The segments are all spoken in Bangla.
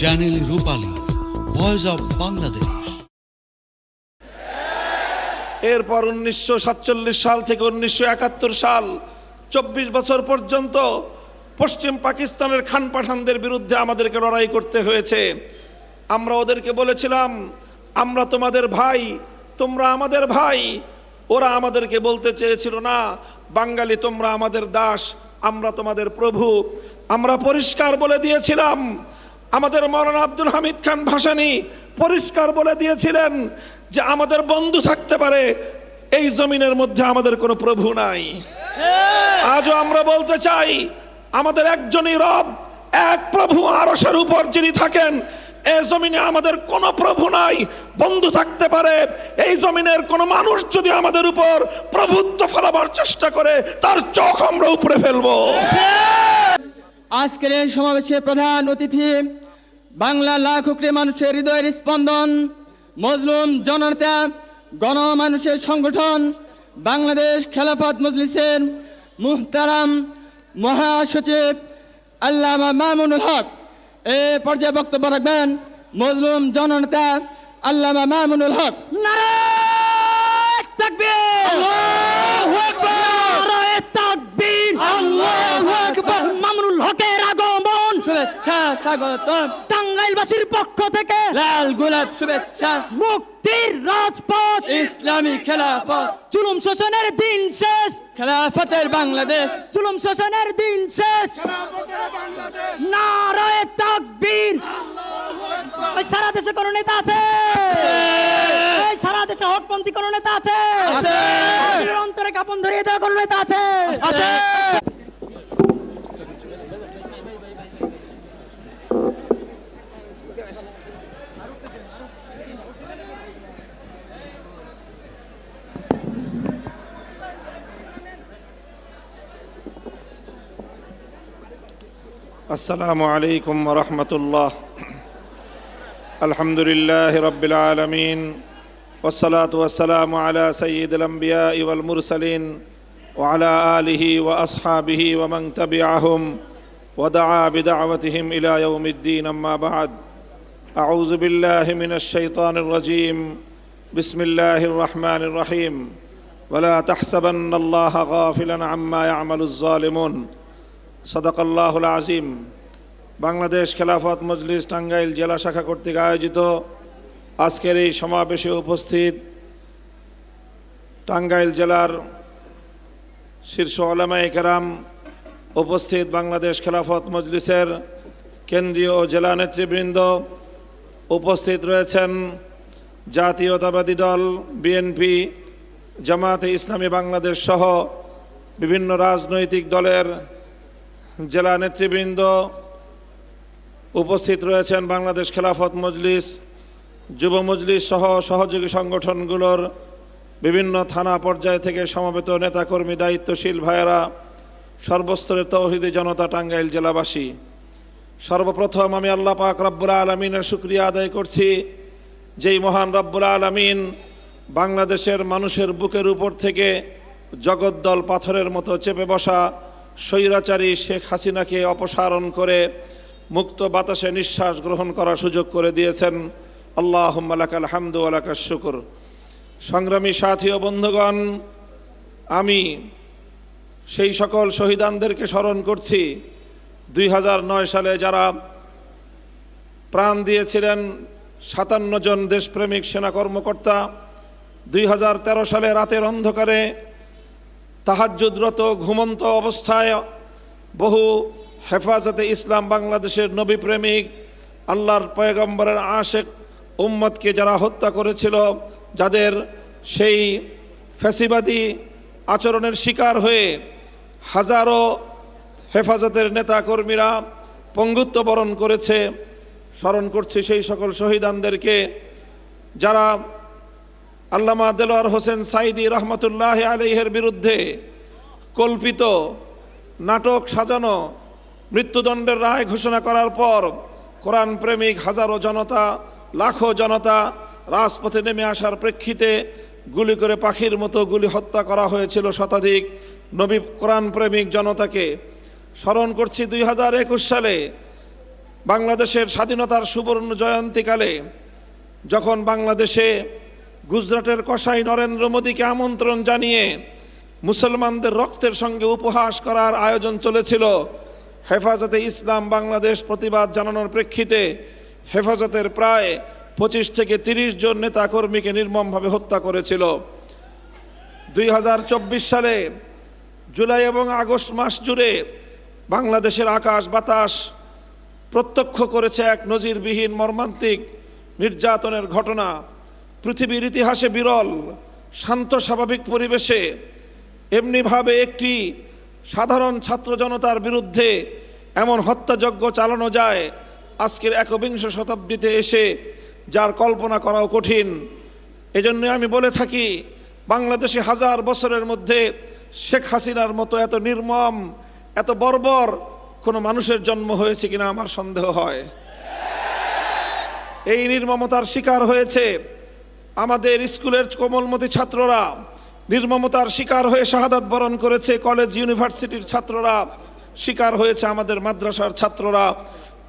Channel Rupali voice of Bangladesh এরপর উনিশশো সাতচল্লিশ সাল থেকে উনিশশো একাত্তর সাল, চব্বিশ বছর পর্যন্ত পশ্চিম পাকিস্তানের খান পাঠানদের বিরুদ্ধে আমাদেরকে লড়াই করতে হয়েছে। আমরা ওদেরকে বলেছিলাম, আমরা তোমাদের ভাই, তোমরা আমাদের ভাই। ওরা আমাদেরকে বলতে চেয়েছিল, না, বাঙালি তোমরা আমাদের দাস, আমরা তোমাদের প্রভু। আমরা পরিষ্কার বলে দিয়েছিলাম আমাদের মৌলানা আব্দুল হামিদ খান ভাসানি পরিষ্কার বলে দিয়েছিলেন যে আমাদের বন্ধু থাকতে পারে, এই জমিনের মধ্যে আমাদের কোনো প্রভু নাই। আজও আমরা বলতে চাই, আমাদের একজনই রব, এক প্রভু আরসের উপর যিনি থাকেন এই জমিনে আমাদের কোনো প্রভু নাই, বন্ধু থাকতে পারে, এই জমিনের কোনো মানুষ যদি আমাদের উপর প্রভুত্ব ফলাবার চেষ্টা করে, তার চোখ আমরা উপরে ফেলব। আজকের এই সমাবেশে প্রধান অতিথি বাংলা লাখ কোটি মানুষের হৃদয়ের স্পন্দন মজলুম জনতা গণমানুষের সংগঠন বাংলাদেশ খেলাফত মজলিসের মুহতারাম মহাসচিব আল্লামা মামুনুল হক। এ পর্যায়ে বক্তব্য রাখবেন মজলুম জননেতা আল্লামা মামুনুল হক। নারায় তাকবীর স্বাগতম। টাঙ্গাইলবাসীর পক্ষ থেকে লাল গোলাপ শুভেচ্ছা। মুক্তির রাজপথ। ইসলামী খেলাফত। জুলুম শোষণের দিন শেষ। খেলাফতের বাংলাদেশ। জুলুম শোষণের দিন শেষ। নারায় তাকবীর। এই সারা দেশে কোন নেতা আছে? এই সারা দেশে হকপন্থী কোন নেতা আছে? অন্তরে কাপন ধরিয়ে দেওয়া কোন নেতা আছে। السلام عليكم ورحمة الله. الحمد لله رب العالمين والصلاة والسلام على سيد الأنبياء والمرسلين وعلى آله وأصحابه ومن تبعهم ودعا بدعوتهم إلى يوم الدين أما بعد. أعوذ بالله من الشيطان الرجيم. بسم الله الرحمن الرحيم. ولا تحسبن الله غافلا عما يعمل الظالمون. সদাকাল্লাহুল আজিম, বাংলাদেশ খেলাফত মজলিস টাঙ্গাইল জেলা শাখা কর্তৃক আয়োজিত আজকের এই সমাবেশে উপস্থিত টাঙ্গাইল জেলার শীর্ষ ওলামায়ে কেরাম উপস্থিত বাংলাদেশ খেলাফত মজলিসের কেন্দ্রীয় ও জেলা নেতৃবৃন্দ উপস্থিত রয়েছেন জাতীয়তাবাদী দল, বিএনপি, জামাতে ইসলামী বাংলাদেশ সহ বিভিন্ন রাজনৈতিক দলের জেলা নেতৃবৃন্দ উপস্থিত রয়েছেন বাংলাদেশ খেলাফত মজলিস, যুব মজলিস সহ সহযোগী সংগঠনগুলোর বিভিন্ন থানা পর্যায় থেকে সমবেত নেতাকর্মী, দায়িত্বশীল ভাইয়েরা সর্বস্তরের তৌহিদি জনতা টাঙ্গাইল জেলাবাসী। সর্বপ্রথম আমি আল্লাহ পাক রব্বুল আলমিনের শুক্রিয়া আদায় করছি, যেই মহান রব্বুল আলমিন বাংলাদেশের মানুষের বুকের উপর থেকে জগদ্দল পাথরের মতো চেপে বসা স্বৈরাচারী শেখ হাসিনাকে অপসারণ করে মুক্ত বাতাসে নিঃশ্বাস গ্রহণ করার সুযোগ করে দিয়েছেন। আল্লাহ আলাকাল হামদু আলাকার শুকুর। সংগ্রামী সাথী ও বন্ধুগণ, আমি সেই সকল শহীদানদেরকে স্মরণ করছি। দুই হাজার নয় সালে যারা প্রাণ দিয়েছিলেন সাতান্ন জন দেশপ্রেমিক সেনা কর্মকর্তা, দুই হাজার তেরো সালে রাতের অন্ধকারে তাহাজ্জুদরত ঘুমন্ত অবস্থায় বহু হেফাজতে ইসলাম বাংলাদেশের নবী প্রেমিক, আল্লাহর পয়গম্বরের আশেক উম্মতকে যারা হত্যা করেছিল, যাদের সেই ফ্যাসিবাদী আচরণের শিকার হয়ে হাজারো হেফাজতের নেতাকর্মীরা পঙ্গুত্ব বরণ করেছে, স্মরণ করছি সেই সকল শহীদানদেরকে, যারা আল্লামা দেলোয়ার হোসেন সাইদি রহমতুল্লাহ আলহের বিরুদ্ধে কল্পিত নাটক সাজানো মৃত্যুদণ্ডের রায় ঘোষণা করার পর কোরআন প্রেমিক হাজারো জনতা, লাখো জনতা রাজপথে নেমে আসার প্রেক্ষিতে গুলি করে পাখির মতো গুলি হত্যা করা হয়েছিল শতাধিক। নবী কোরআন প্রেমিক জনতাকে স্মরণ করছি দুই হাজার একুশ সালে বাংলাদেশের স্বাধীনতার সুবর্ণ জয়ন্তীকালে, যখন বাংলাদেশে গুজরাটের কসাই নরেন্দ্র মোদীকে আমন্ত্রণ জানিয়ে মুসলমানদের রক্তের সঙ্গে উপহাস করার আয়োজন চলেছিল। হেফাজতে ইসলাম বাংলাদেশ প্রতিবাদ জানানোর প্রেক্ষিতে হেফাজতের প্রায় পঁচিশ থেকে তিরিশ জন নেতাকর্মীকে নির্মমভাবে হত্যা করেছিল। দুই হাজার চব্বিশ সালে জুলাই এবং আগস্ট মাস জুড়ে বাংলাদেশের আকাশ বাতাস প্রত্যক্ষ করেছে এক নজিরবিহীন মর্মান্তিক নির্যাতনের ঘটনা। পৃথিবীর ইতিহাসে বিরল, শান্ত, স্বাভাবিক পরিবেশে এমনিভাবে একটি সাধারণ ছাত্র জনতার বিরুদ্ধে এমন হত্যাযজ্ঞ চালানো যায়, আজকের একবিংশ শতাব্দীতে এসে যার কল্পনা করাও কঠিন। এজন্য আমি বলে থাকি, বাংলাদেশে হাজার বছরের মধ্যে শেখ হাসিনার মতো এত নির্মম, এত বর্বর কোনো মানুষের জন্ম হয়েছে কিনা আমার সন্দেহ হয়। এই নির্মমতার শিকার হয়েছে আমাদের স্কুলের কোমলমতি ছাত্ররা নির্মমতার শিকার হয়ে শাহাদাত বরণ করেছে, কলেজ, ইউনিভার্সিটির ছাত্ররা শিকার হয়েছে আমাদের মাদ্রাসার ছাত্ররা।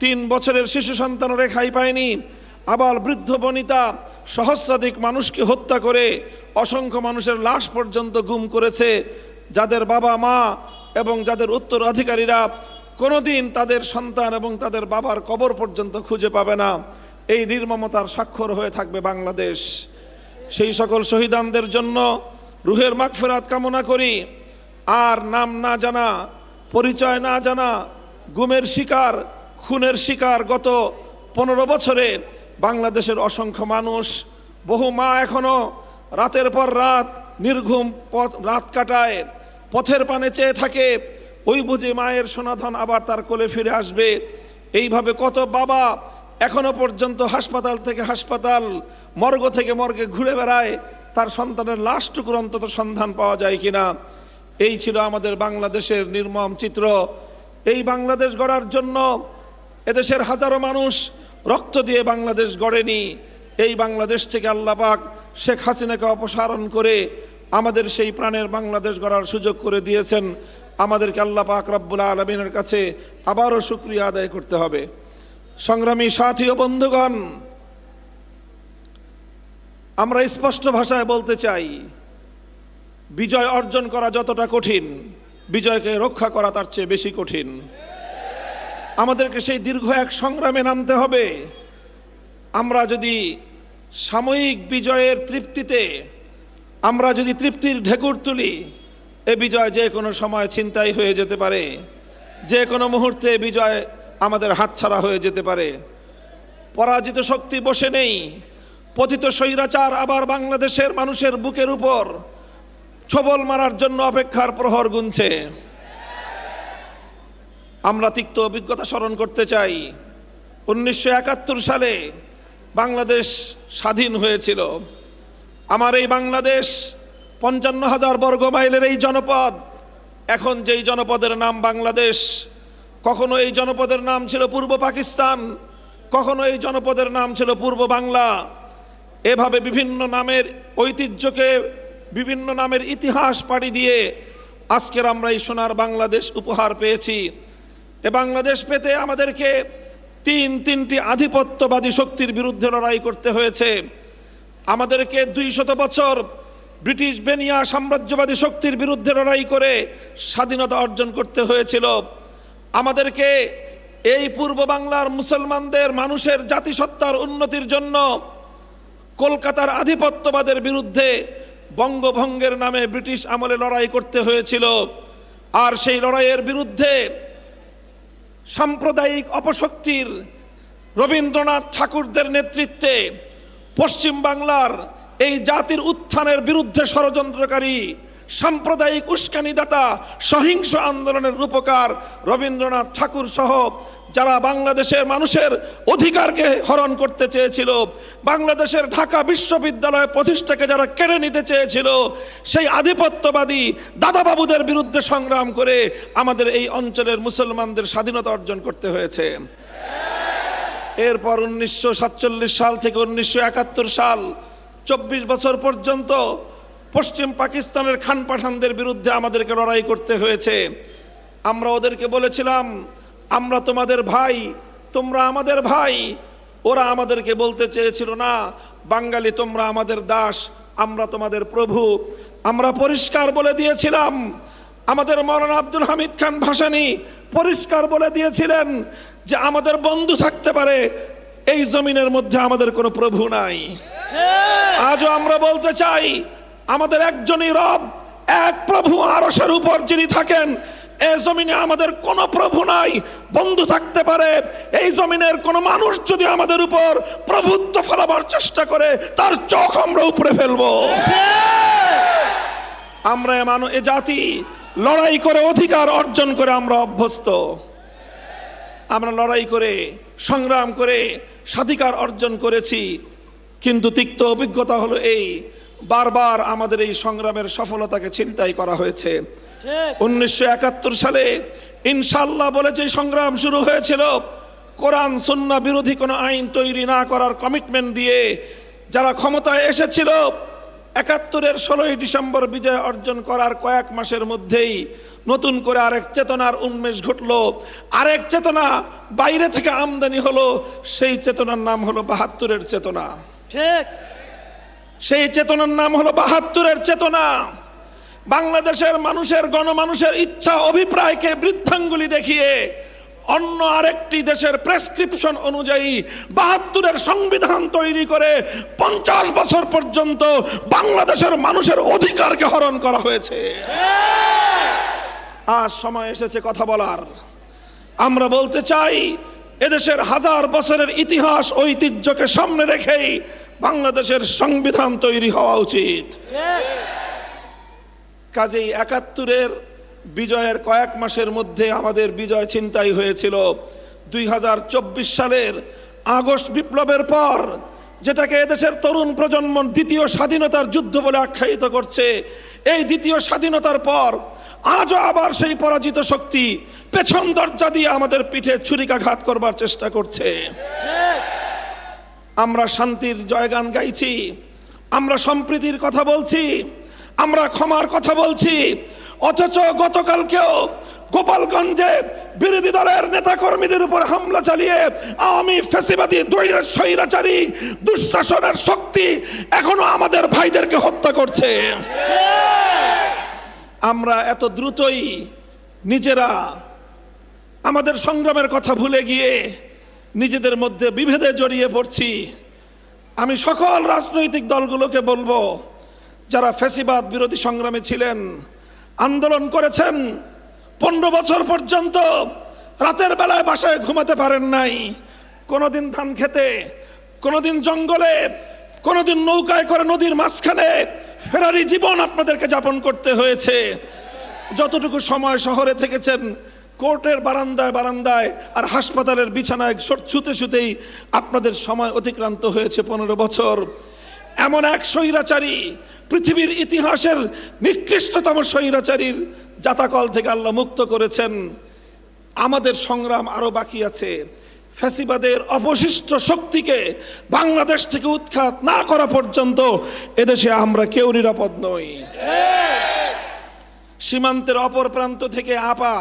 তিন বছরের শিশু সন্তান রেখাই পায়নি আবার বৃদ্ধ বনিতা সহস্রাধিক মানুষকে হত্যা করে অসংখ্য মানুষের লাশ পর্যন্ত গুম করেছে। যাদের বাবা মা এবং যাদের উত্তরাধিকারীরা কোনোদিন তাদের সন্তান এবং তাদের বাবার কবর পর্যন্ত খুঁজে পাবে না। এই নির্মমতার স্বাক্ষর হয়ে থাকবে বাংলাদেশ। সেই সকল শহীদানদের জন্য রুহের মাগফেরাত কামনা করি। আর নাম না জানা, পরিচয় না জানা, গুমের শিকার, খুনের শিকার গত পনেরো বছরে বাংলাদেশের অসংখ্য মানুষ, বহু মা এখনও রাতের পর রাত নির্ঘুম পথ, রাত কাটায়, পথের পানে চেয়ে থাকে। ওই বুঝে মায়ের সোনাধন আবার তার কোলে ফিরে আসবে। এইভাবে কত বাবা এখনও পর্যন্ত হাসপাতাল থেকে হাসপাতাল, মর্গ থেকে মর্গে ঘুরে বেড়ায়, তার সন্তানের লাশটুকুর অন্তত সন্ধান পাওয়া যায় কিনা? এই ছিল আমাদের বাংলাদেশের নির্মম চিত্র। এই বাংলাদেশ গড়ার জন্য এদেশের হাজারো মানুষ রক্ত দিয়ে বাংলাদেশ গড়েনি। এই বাংলাদেশ থেকে আল্লাপাক শেখ হাসিনাকে অপসারণ করে আমাদের সেই প্রাণের বাংলাদেশ গড়ার সুযোগ করে দিয়েছেন। আমাদেরকে আল্লাহ পাক রব্বুল আলমিনের কাছে আবারও শুক্রিয়া আদায় করতে হবে। সংগ্রামী সাথী ও বন্ধুগণ, আমরা স্পষ্ট ভাষায় বলতে চাই, বিজয় অর্জন করা যতটা কঠিন, বিজয়কে রক্ষা করা তার চেয়ে বেশি কঠিন। আমাদেরকে সেই দীর্ঘ এক সংগ্রামে নামতে হবে। আমরা যদি সাময়িক বিজয়ের তৃপ্তিতে, আমরা যদি তৃপ্তির ঢেকুর তুলি, এ বিজয় যে কোনো সময় ছিনতাই হয়ে যেতে পারে। যে কোনো মুহূর্তে বিজয় আমাদের হাতছাড়া হয়ে যেতে পারে। পরাজিত শক্তি বসে নেই। পতিত স্বৈরাচার আবার বাংলাদেশের মানুষের বুকের উপর ছবল মারার জন্য অপেক্ষার প্রহর গুনছে। আমরা তিক্ত অভিজ্ঞতা স্মরণ করতে চাই। উনিশশো একাত্তর সালে বাংলাদেশ স্বাধীন হয়েছিল। আমার এই বাংলাদেশ পঞ্চান্ন হাজার বর্গ মাইলের এই জনপদ, এখন যেই জনপদের নাম বাংলাদেশ কখনো এই জনপদের নাম ছিল পূর্ব পাকিস্তান, কখনো এই জনপদের নাম ছিল পূর্ব বাংলা। এভাবে বিভিন্ন নামের ঐতিহ্যকে, বিভিন্ন নামের ইতিহাস পাড়ি দিয়ে আজকের আমরা এই সোনার বাংলাদেশ উপহার পেয়েছি। এ বাংলাদেশ পেতে আমাদেরকে তিন তিনটি আধিপত্যবাদী শক্তির বিরুদ্ধে লড়াই করতে হয়েছে। আমাদেরকে দুই শত বছর ব্রিটিশ বেনিয়া সাম্রাজ্যবাদী শক্তির বিরুদ্ধে লড়াই করে স্বাধীনতা অর্জন করতে হয়েছিল। আমাদেরকে এই পূর্ব বাংলার মুসলমানদের মানুষের জাতিসত্তার উন্নতির জন্য কলকাতার আধিপত্যবাদের বিরুদ্ধে বঙ্গভঙ্গের নামে ব্রিটিশ আমলে লড়াই করতে হয়েছিল। আর সেই লড়াইয়ের বিরুদ্ধে সাম্প্রদায়িক অপশক্তির রবীন্দ্রনাথ ঠাকুরদের নেতৃত্বে পশ্চিম বাংলার এই জাতির উত্থানের বিরুদ্ধে ষড়যন্ত্রকারী সাম্প্রদায়িক উস্কানিদাতা, সহিংস আন্দোলনের রূপকার রবীন্দ্রনাথ ঠাকুর সহ যারা বাংলাদেশের মানুষের অধিকারকে হরণ করতে চেয়েছিল, বাংলাদেশের ঢাকা বিশ্ববিদ্যালয় প্রতিষ্ঠাকে যারা কেড়ে নিতে চেয়েছিল, সেই আধিপত্যবাদী দাদাবাবুদের বিরুদ্ধে সংগ্রাম করে আমাদের এই অঞ্চলের মুসলমানদের স্বাধীনতা অর্জন করতে হয়েছে। এরপর উনিশশো সাতচল্লিশ সাল থেকে উনিশশো একাত্তর সাল, চব্বিশ বছর পর্যন্ত পশ্চিম পাকিস্তানের খান পাঠানদের বিরুদ্ধে আমাদেরকে লড়াই করতে হয়েছে। আমরা ওদেরকে বলেছিলাম আমরা তোমাদের ভাই তোমরা আমাদের ভাই। ওরা আমাদেরকে বলতে চেয়েছিল না বাঙালি তোমরা আমাদের দাস আমরা তোমাদের প্রভু। আমরা পরিষ্কার বলে দিয়েছিলাম আমাদের মৌলানা আব্দুল হামিদ খান ভাসানি পরিষ্কার বলে দিয়েছিলেন যে আমাদের বন্ধু থাকতে পারে এই জমিনের মধ্যে আমাদের কোনো প্রভু নাই। আজও আমরা বলতে চাই আমাদের একজনই রব, এক প্রভু আরসের উপর যিনি থাকেন, এ জমিনে আমাদের কোনো প্রভু নাই, বন্ধু থাকতে পারে। এই জমিনের কোনো মানুষ যদি আমাদের উপর প্রভুত্ব ফলাবার চেষ্টা করে, তার চোখ আমরা উপরে ফেলব। আমরা মানুষ এ জাতি, লড়াই করে অধিকার অর্জন করে আমরা অভ্যস্ত। আমরা লড়াই করে, সংগ্রাম করে, স্বাধিকার অর্জন করেছি, কিন্তু তিক্ত অভিজ্ঞতা হলো এই বারবার আমাদের এই সংগ্রামের সফলতাকে চিন্তাই করা হয়েছে। উনিশশো একাত্তর সালে ইনশাল্লাহ বলে যে সংগ্রাম শুরু হয়েছিল কোরআন সুন্না বিরোধী কোনো আইন তৈরি না করার কমিটমেন্ট দিয়ে যারা ক্ষমতায় এসেছিল একাত্তরের ষোলোই ডিসেম্বর বিজয় অর্জন করার কয়েক মাসের মধ্যেই নতুন করে আরেক চেতনার উন্মেষ ঘটল। আরেক চেতনা বাইরে থেকে আমদানি হলো সেই চেতনার নাম হলো বাহাত্তরের চেতনা। ঠিক। সেই চেতনার নাম হলো বাহাত্তরের চেতনা। বাংলাদেশের মানুষের, গণমানুষের ইচ্ছা অভিপ্রায়কে বৃদ্ধাঙ্গুলি দেখিয়ে অন্য আরেকটি দেশের প্রেসক্রিপশন অনুযায়ী বাহাত্তরের সংবিধান তৈরি করে পঞ্চাশ বছর পর্যন্ত বাংলাদেশের মানুষের অধিকারকে হরণ করা হয়েছে। আজ সময় এসেছে কথা বলার। আমরা বলতে চাই, এদেশের হাজার বছরের ইতিহাস ঐতিহ্যকে সামনে রেখেই বাংলাদেশের সংবিধান তৈরি হওয়া উচিত। কাজেই একাত্তরের বিজয়ের কয়েক মাসের মধ্যে আমাদের বিজয় ছিনতাই হয়েছিল। দুই হাজার চব্বিশ সালের আগস্ট বিপ্লবের পর যেটাকে এদেশের তরুণ প্রজন্ম দ্বিতীয় স্বাধীনতার যুদ্ধ বলে আখ্যায়িত করছে এই দ্বিতীয় স্বাধীনতার পর আজও আবার সেই পরাজিত শক্তি পেছন দরজা দিয়ে আমাদের পিঠে ছুরিকাঘাত করবার চেষ্টা করছে। ঠিক। আমরা শান্তির জয়গান গাইছি, আমরা সম্প্রীতির কথা বলছি, আমরা ক্ষমার কথা বলছি, অথচ গতকালকেও গোপালগঞ্জে বিরোধী দলের নেতাকর্মীদের উপর হামলা চালিয়ে আওয়ামী ফেসিবাদী দৈরের স্বৈরাচারী দুঃশাসনের শক্তি এখনও আমাদের ভাইদেরকে হত্যা করছে। আমরা এত দ্রুতই নিজেরা আমাদের সংগ্রামের কথা ভুলে গিয়ে নিজেদের মধ্যে বিভেদে জড়িয়ে পড়ছি। আমি সকল রাজনৈতিক দলগুলোকে বলব, যারা ফ্যাসিবাদ বিরোধী সংগ্রামে ছিলেন, আন্দোলন করেছেন, পনেরো বছর পর্যন্ত রাতের বেলায় বাসায় ঘুমাতে পারেন নাই। কোনোদিন ধান খেতে, কোনোদিন জঙ্গলে, কোনোদিন নৌকায় করে নদীর মাঝখানে ফেরারি জীবন আপনাদেরকে যাপন করতে হয়েছে। যতটুকু সময় শহরে থেকেছেন কোর্টের বারান্দায় বারান্দায় আর হাসপাতালের বিছানায় শুতে শুতেই আপনাদের সময় অতিক্রান্ত হয়েছে পনেরো বছর। এমন এক স্বৈরাচারী পৃথিবীর ইতিহাসের নিকৃষ্টতম স্বৈরাচারীর জাতাকল থেকে আল্লাহ মুক্ত করেছেন। আমাদের সংগ্রাম আরও বাকি আছে। ফ্যাসিবাদের অবশিষ্ট শক্তিকে বাংলাদেশ থেকে উৎখাত না করা পর্যন্ত এদেশে আমরা কেউ নিরাপদ নই। সীমান্তের অপর প্রান্ত থেকে আপা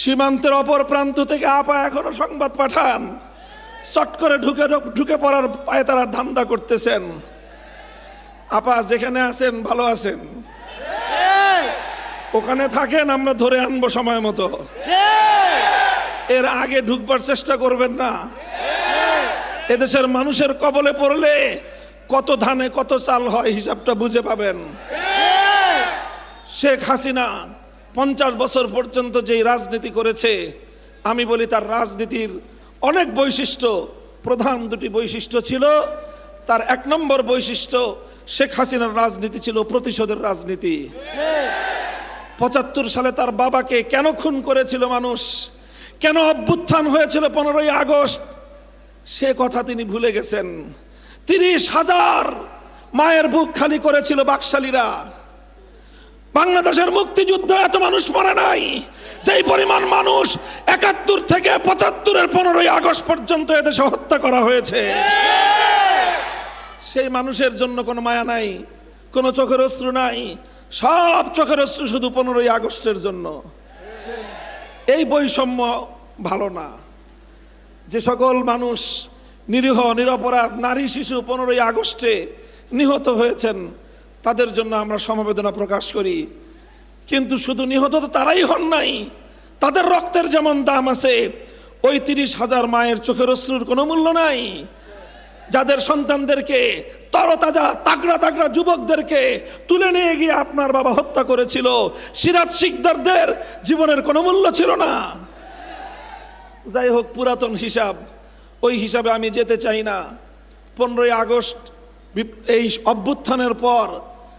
সীমান্তের অপর প্রান্ত থেকে আপা এখনও সংবাদ পাঠান। চট করে ঢুকে ঢুকে পড়ার পায়ে তারা ধান্দা করতেছেন। আপা যেখানে আছেন ভালো আছেন? ওখানে থাকেন আমরা ধরে আনব সময় মতো। এর আগে ঢুকবার চেষ্টা করবেন না। এদেশের মানুষের কবলে পড়লে কত ধানে কত চাল হয় হিসাবটা বুঝে পাবেন। শেখ হাসিনা পঞ্চাশ বছর পর্যন্ত যেই রাজনীতি করেছে, আমি বলি তার রাজনীতির অনেক বৈশিষ্ট্য। প্রধান দুটি বৈশিষ্ট্য ছিল, তার এক নম্বর বৈশিষ্ট্য, শেখ হাসিনার রাজনীতি ছিল প্রতিশোধের রাজনীতি। পঁচাত্তর সালে তার বাবাকে কেন খুন করেছিল মানুষ? কেন অভ্যুত্থান হয়েছিল পনেরোই আগস্ট? সে কথা তিনি ভুলে গেছেন। তিরিশ হাজার মায়ের বুক খালি করেছিল বাকশালীরা। বাংলাদেশের মুক্তিযুদ্ধ এত মানুষ মরে নাই। সেই পরিমাণ মানুষ একাত্তর থেকে পঁচাত্তরের পনেরোই আগস্ট পর্যন্ত এদেশে হত্যা করা হয়েছে। সেই মানুষের জন্য কোনো মায়া নাই, কোনো চোখের অশ্রু নাই, সব চোখের অশ্রু শুধু পনেরোই আগস্টের জন্য। এই বৈষম্য ভালো না। যে সকল মানুষ নিরীহ, নিরপরাধ, নারী, শিশু পনেরোই আগস্টে নিহত হয়েছেন তাদের জন্য আমরা সমবেদনা প্রকাশ করি। কিন্তু শুধু নিহত তো তারাই হন নাই। তাদের রক্তের যেমন দাম আছে, ওই তিরিশ হাজার মায়ের চোখের অশ্রুর কোনো মূল্য নাই। যাদের সন্তানদেরকে তরতাজা, তাগড়া তাগড়া যুবকদেরকে তুলে নিয়ে গিয়ে আপনার বাবা হত্যা করেছিল সিরাজ শিকদারদের জীবনের কোনো মূল্য ছিল না। যাই হোক, পুরাতন হিসাব, ওই হিসাবে আমি যেতে চাই না। পনেরোই আগস্ট, এই অভ্যুত্থানের পর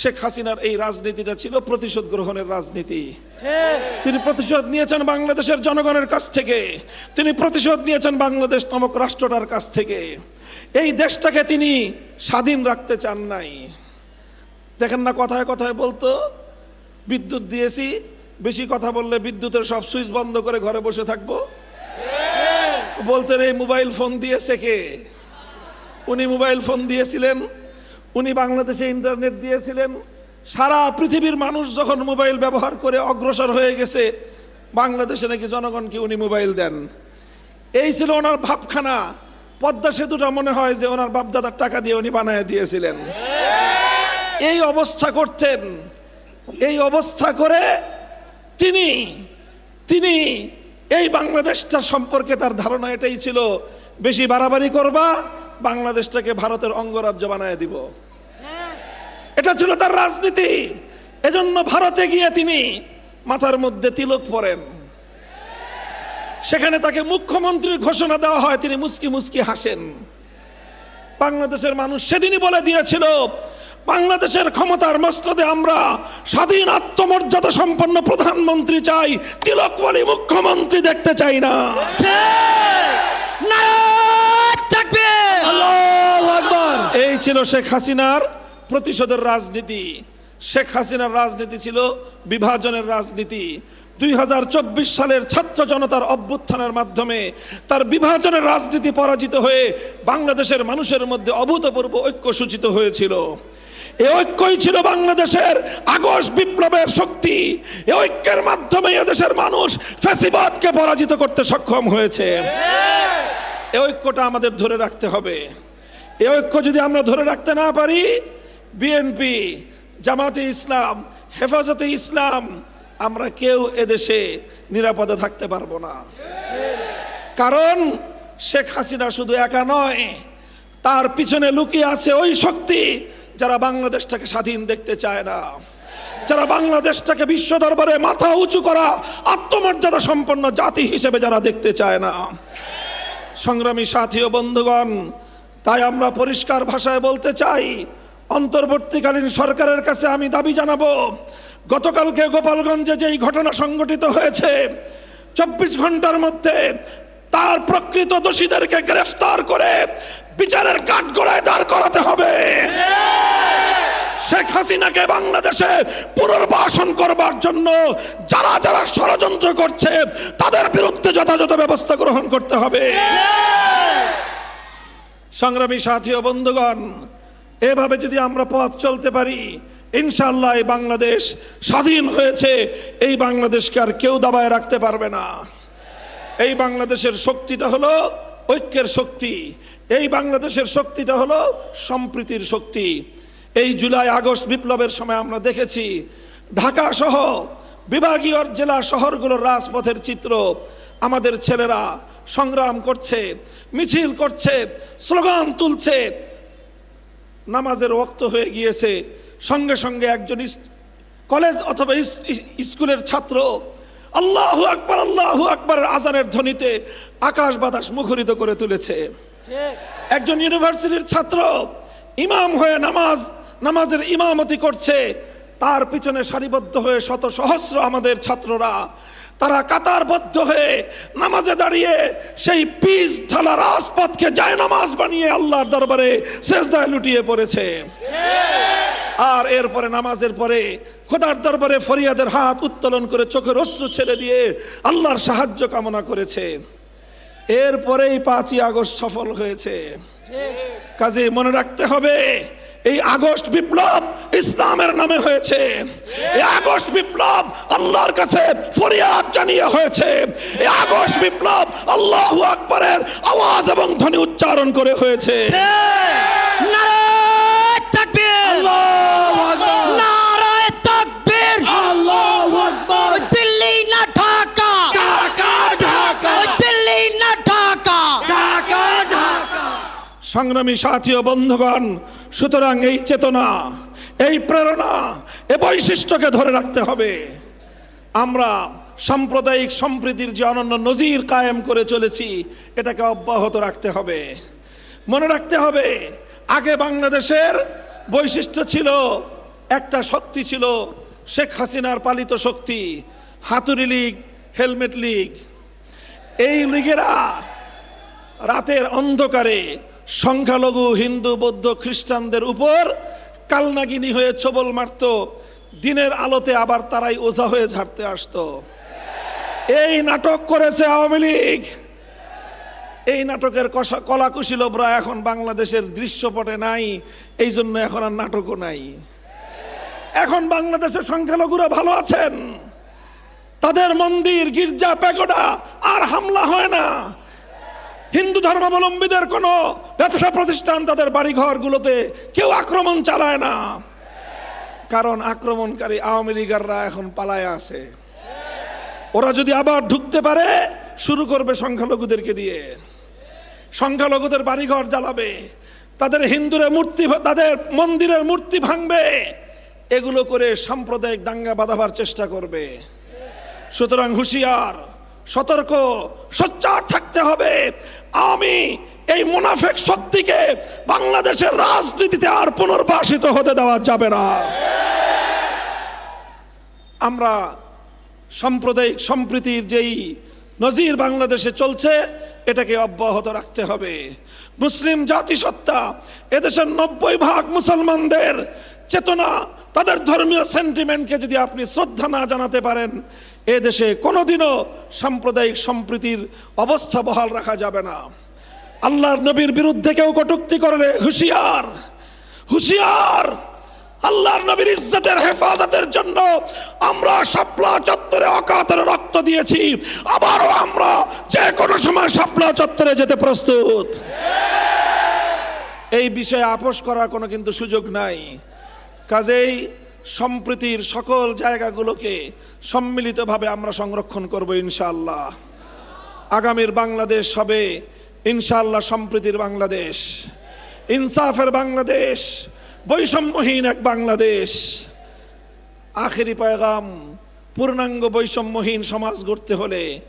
শেখ হাসিনার এই রাজনীতিটা ছিল প্রতিশোধ গ্রহণের রাজনীতি। তিনি প্রতিশোধ নিয়েছেন বাংলাদেশের জনগণের কাছ থেকে। তিনি প্রতিশোধ নিয়েছেন বাংলাদেশ নামক রাষ্ট্রটার কাছ থেকে। এই দেশটাকে তিনি স্বাধীন রাখতে চান নাই। দেখেন না কথায় কথায় বলতো বিদ্যুৎ দিয়েছি বেশি কথা বললে বিদ্যুতের সব সুইচ বন্ধ করে ঘরে বসে থাকব। বলতেন এই মোবাইল ফোন দিয়েছে কে? উনি মোবাইল ফোন দিয়েছিলেন উনি বাংলাদেশে ইন্টারনেট দিয়েছিলেন। সারা পৃথিবীর মানুষ যখন মোবাইল ব্যবহার করে অগ্রসর হয়ে গেছে, বাংলাদেশে নাকি জনগণকে উনি মোবাইল দেন। এই ছিল ওনার ভাবখানা। পদ্মা সেতুটা মনে হয় যে ওনার বাপদাদার টাকা দিয়ে উনি বানায় দিয়েছিলেন। এই অবস্থা করতেন। এই অবস্থা করে তিনি তিনি এই বাংলাদেশটা সম্পর্কে তার ধারণা এটাই ছিল, বেশি বাড়াবাড়ি করবা বাংলাদেশটাকে ভারতের অঙ্গরাজ্য বানায় দিব। এটা ছিল তার রাজনীতি। এজন্য ভারতে গিয়ে তিনি মাথার মধ্যে তিলক পরেন। সেখানে তাকে মুখ্যমন্ত্রীর ঘোষণা দেওয়া হয় তিনি মুস্কি মুস্কি হাসেন। বাংলাদেশের মানুষ সেদিনই বলে দিয়েছিল বাংলাদেশের ক্ষমতার মস্তদে আমরা স্বাধীন আত্মমর্যাদা সম্পন্ন প্রধানমন্ত্রী চাই তিলক তিলকওয়ালি মুখ্যমন্ত্রী দেখতে চাই না। এই ছিল শেখ হাসিনার প্রতিশোধের রাজনীতি। শেখ হাসিনার রাজনীতি ছিল বিভাজনের রাজনীতি। দুই হাজার চব্বিশ সালের ছাত্র জনতার অভ্যুত্থানের মাধ্যমে তার বিভাজনের রাজনীতি পরাজিত হয়ে বাংলাদেশের মানুষের মধ্যে অভূতপূর্ব ঐক্য সূচিত হয়েছিল। এ ঐক্যই ছিল বাংলাদেশের আগস্ট বিপ্লবের শক্তি। এ ঐক্যের মাধ্যমে এদেশের মানুষ ফ্যাসিবাদকে পরাজিত করতে সক্ষম হয়েছে। এ ঐক্যটা আমাদের ধরে রাখতে হবে। এ ঐক্য যদি আমরা ধরে রাখতে না পারি বিএনপি জামাতে ইসলাম, হেফাজতে ইসলাম, আমরা কেউ এদেশে নিরাপদে থাকতে পারব না। কারণ শেখ হাসিনা শুধু একা নয়, তার পিছনে লুকিয়ে আছে ওই শক্তি যারা বাংলাদেশটাকে স্বাধীন দেখতে চায় না। যারা বাংলাদেশটাকে বিশ্ব দরবারে মাথা উঁচু করা, আত্মমর্যাদা সম্পন্ন জাতি হিসেবে যারা দেখতে চায় না। সংগ্রামী সাথী ও বন্ধুগণ তাই আমরা পরিষ্কার ভাষায় বলতে চাই, অন্তর্বর্তীকালীন সরকারের কাছে আমি দাবি জানাব, গতকালকে গোপালগঞ্জে যেই ঘটনা সংঘটিত হয়েছে, চব্বিশ ঘণ্টার মধ্যে তার প্রকৃত দোষীদেরকে গ্রেফতার করে বিচারের কাঠগড়ায় দাঁড় করাতে হবে। শেখ হাসিনাকে বাংলাদেশে পুনর্বাসন করবার জন্য যারা যারা ষড়যন্ত্র করছে, তাদের বিরুদ্ধে যথাযথ ব্যবস্থা গ্রহণ করতে হবে। সংগ্রামী সাথী ও বন্ধুগণ, এভাবে যদি আমরা পথ চলতে পারি ইনশাল্লাহ এই বাংলাদেশ স্বাধীন হয়েছে। এই বাংলাদেশকে আর কেউ দাবায় রাখতে পারবে না। এই বাংলাদেশের শক্তিটা হলো ঐক্যের শক্তি। এই বাংলাদেশের শক্তিটা হলো সম্প্রীতির শক্তি। এই জুলাই, আগস্ট বিপ্লবের সময় আমরা দেখেছি, ঢাকা সহ বিভাগীয় জেলা শহরগুলোর রাজপথের চিত্র আমাদের ছেলেরা সংগ্রাম করছে। মিছিল করছে স্লোগান তুলছে। নামাজের ওক্ত হয়ে গিয়েছে। সঙ্গে সঙ্গে একজন কলেজ অথবা স্কুলের ছাত্র আল্লাহ আকবর আল্লাহ আকবরের আজানের ধ্বনিতে আকাশ বাতাস মুখরিত করে তুলেছে। একজন ইউনিভার্সিটির ছাত্র ইমাম হয়ে নামাজ নামাজের ইমামতি করছে। তার পিছনে সারিবদ্ধ হয়ে শত সহস্র আমাদের ছাত্ররা তারা কাতারবদ্ধ হয়ে নামাজে দাঁড়িয়ে সেই পিস ঢালা রাজপথকে যায় নামাজ বানিয়ে আল্লাহর দরবারে শেষদায় লুটিয়ে পড়েছে। আর এরপরে নামাজের পরে খোদার দরবারে ফরিয়াদের হাত উত্তোলন করে চোখের অশ্রু ছেড়ে দিয়ে আল্লাহর সাহায্য কামনা করেছে। এরপরেই পাঁচই আগস্ট সফল হয়েছে। কাজে মনে রাখতে হবে এই আগস্ট বিপ্লব ইসলামের নামে হয়েছে। এই আগস্ট বিপ্লব আল্লাহর কাছে ফরিয়াদ জানিয়ে হয়েছে। এই আগস্ট বিপ্লব আল্লাহ আকবরের আওয়াজ এবং ধ্বনি উচ্চারণ করে হয়েছে। নারায় তাকবীর। নারায় তাকবীর। ওই দিল্লি না ঢাকা। দিল্লি না ঢাকা। সংগ্রামী সাথী ও বন্ধুগণ সুতরাং এই চেতনা, এই প্রেরণা, এ বৈশিষ্ট্যকে ধরে রাখতে হবে। আমরা সাম্প্রদায়িক সম্প্রীতির যে অনন্য নজির কায়েম করে চলেছি, এটাকে অব্যাহত রাখতে হবে। মনে রাখতে হবে, আগে বাংলাদেশের বৈশিষ্ট্য ছিল, একটা শক্তি ছিল, শেখ হাসিনার পালিত শক্তি, হাতুড়ি লীগ, হেলমেট লীগ। এই লীগেরা রাতের অন্ধকারে সংখ্যালঘু, হিন্দু, বৌদ্ধ, খ্রিস্টানদের উপর কালনাগিনী হয়ে ছবল মারত। দিনের আলোতে আবার তারাই ওঝা হয়ে ঝাড়তে আসতো। এই নাটক করেছে আওয়ামী লীগ। এই নাটকের কষা- কলা কুশীলবরা এখন বাংলাদেশের দৃশ্যপটে নাই এই জন্য এখন আর নাটকও নাই। এখন বাংলাদেশের সংখ্যালঘুরা ভালো আছেন। তাদের মন্দির, গির্জা, প্যাগোডা, আর হামলা হয় না। হিন্দু ধর্মাবলম্বীদের কোনো ব্যবসা প্রতিষ্ঠান তাদের বাড়িঘরগুলোতে কেউ আক্রমণ চালায় না। কারণ আক্রমণকারী আওয়ামী লীগাররা এখন পালায় আছে। ওরা যদি আবার ঢুকতে পারে, শুরু করবে সংখ্যালঘুদেরকে দিয়ে। সংখ্যালঘুদের বাড়িঘর জ্বালাবে। তাদের হিন্দুরে মূর্তি তাদের মন্দিরের মূর্তি ভাঙবে। এগুলো করে সাম্প্রদায়িক দাঙ্গা বাঁধাবার চেষ্টা করবে। সুতরাং হুঁশিয়ার, সতর্ক, সোচ্চার থাকতে হবে। আমি এই মুনাফেক শক্তিকে বাংলাদেশের রাজনীতিতে আর পুনর্বাসিত হতে দেওয়া যাবে না। আমরা সাম্প্রদায়িক সম্প্রীতির যেই নজির বাংলাদেশে চলছে, এটাকে অব্যাহত রাখতে হবে। মুসলিম জাতিসত্তা, এদেশের নব্বই ভাগ মুসলমানদের চেতনা, তাদের ধর্মীয় সেন্টিমেন্টকে যদি আপনি শ্রদ্ধা না জানাতে পারেন এ দেশে কোনোদিনও সাম্প্রদায়িক সম্প্রীতির অবস্থা বহাল রাখা যাবে না। আল্লাহর নবীর বিরুদ্ধে কেউ কটুক্তি করলে হুঁশিয়ার হুঁশিয়ার। আল্লাহর নবীর ইজ্জতের হেফাজতের জন্য আমরা শাপলা চত্বরে অকাতরে রক্ত দিয়েছি। আবারও আমরা যে কোনো সময় শাপলা চত্বরে যেতে প্রস্তুত। এই বিষয়ে আপোষ করার কোনো কিন্তু সুযোগ নাই। কাজেই সম্প্রীতির সকল জায়গাগুলোকে সম্মিলিতভাবে আমরা সংরক্ষণ করব ইনশাআল্লাহ। আগামীর বাংলাদেশ হবে ইনশাআল্লাহ সম্প্রীতির বাংলাদেশ। ইনসাফের বাংলাদেশ, বৈষম্যহীন এক বাংলাদেশ। আখেরি পয়গাম, পূর্ণাঙ্গ বৈষম্যহীন সমাজ গড়তে হলে,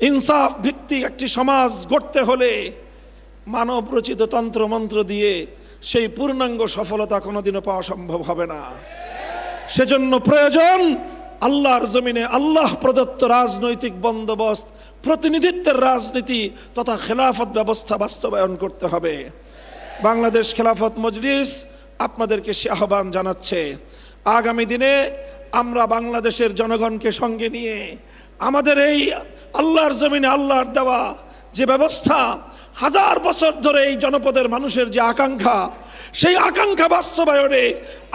ইনসাফ ভিত্তিক একটি সমাজ গড়তে হলে, মানব রচিত তন্ত্র মন্ত্র দিয়ে সেই পূর্ণাঙ্গ সফলতা কোনোদিনও পাওয়া সম্ভব হবে না। সেজন্য প্রয়োজন আল্লাহর জমিনে আল্লাহ প্রদত্ত রাজনৈতিক বন্দোবস্ত, প্রতিনিধিত্বের রাজনীতি তথা খেলাফত ব্যবস্থা বাস্তবায়ন করতে হবে। বাংলাদেশ খেলাফত মজলিস আপনাদেরকে সে আহ্বান জানাচ্ছে। আগামী দিনে আমরা বাংলাদেশের জনগণকে সঙ্গে নিয়ে আমাদের এই আল্লাহর জমিনে আল্লাহর দেওয়া যে ব্যবস্থা, হাজার বছর ধরে এই জনপদের মানুষের যে আকাঙ্ক্ষা সেই আকাঙ্ক্ষা বাস্তবায়নে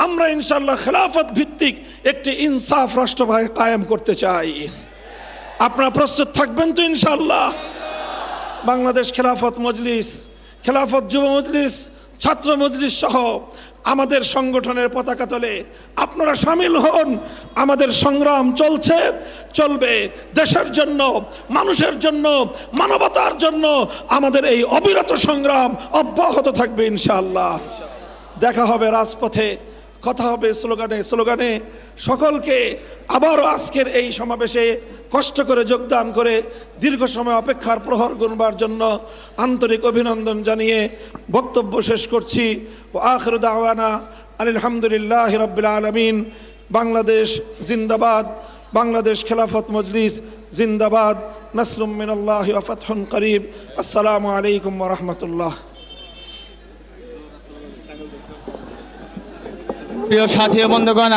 আমরা ইনশাল্লাহ খেলাফত ভিত্তিক একটি ইনসাফ রাষ্ট্র কায়েম করতে চাই। আপনারা প্রস্তুত থাকবেন তো ইনশাল্লাহ বাংলাদেশ খেলাফত মজলিস, খেলাফত যুব মজলিস, ছাত্র মজলিস সহ আমাদের সংগঠনের পতাকা তলে আপনারা সামিল হন। আমাদের সংগ্রাম চলছে, চলবে। দেশের জন্য, মানুষের জন্য, মানবতার জন্য আমাদের এই অবিরত সংগ্রাম অব্যাহত থাকবে ইনশাআল্লাহ। দেখা হবে রাজপথে, কথা হবে স্লোগানে স্লোগানে। সকলকে আবারও আজকের এই সমাবেশে কষ্ট করে যোগদান করে দীর্ঘ সময় অপেক্ষার প্রহর গুনবার জন্য আন্তরিক অভিনন্দন জানিয়ে বক্তব্য শেষ করছি। ও আখর দাওয়ানা আলহামদুলিল্লাহ রবিল আলমিন। বাংলাদেশ জিন্দাবাদ, বাংলাদেশ খেলাফত মজলিস জিন্দাবাদ। নসরুম মিনাল্লাহ ওয়া করিব। আসসালামু আলাইকুম রাহমাতুল্লাহ। প্রিয় সাথী বন্ধুগণ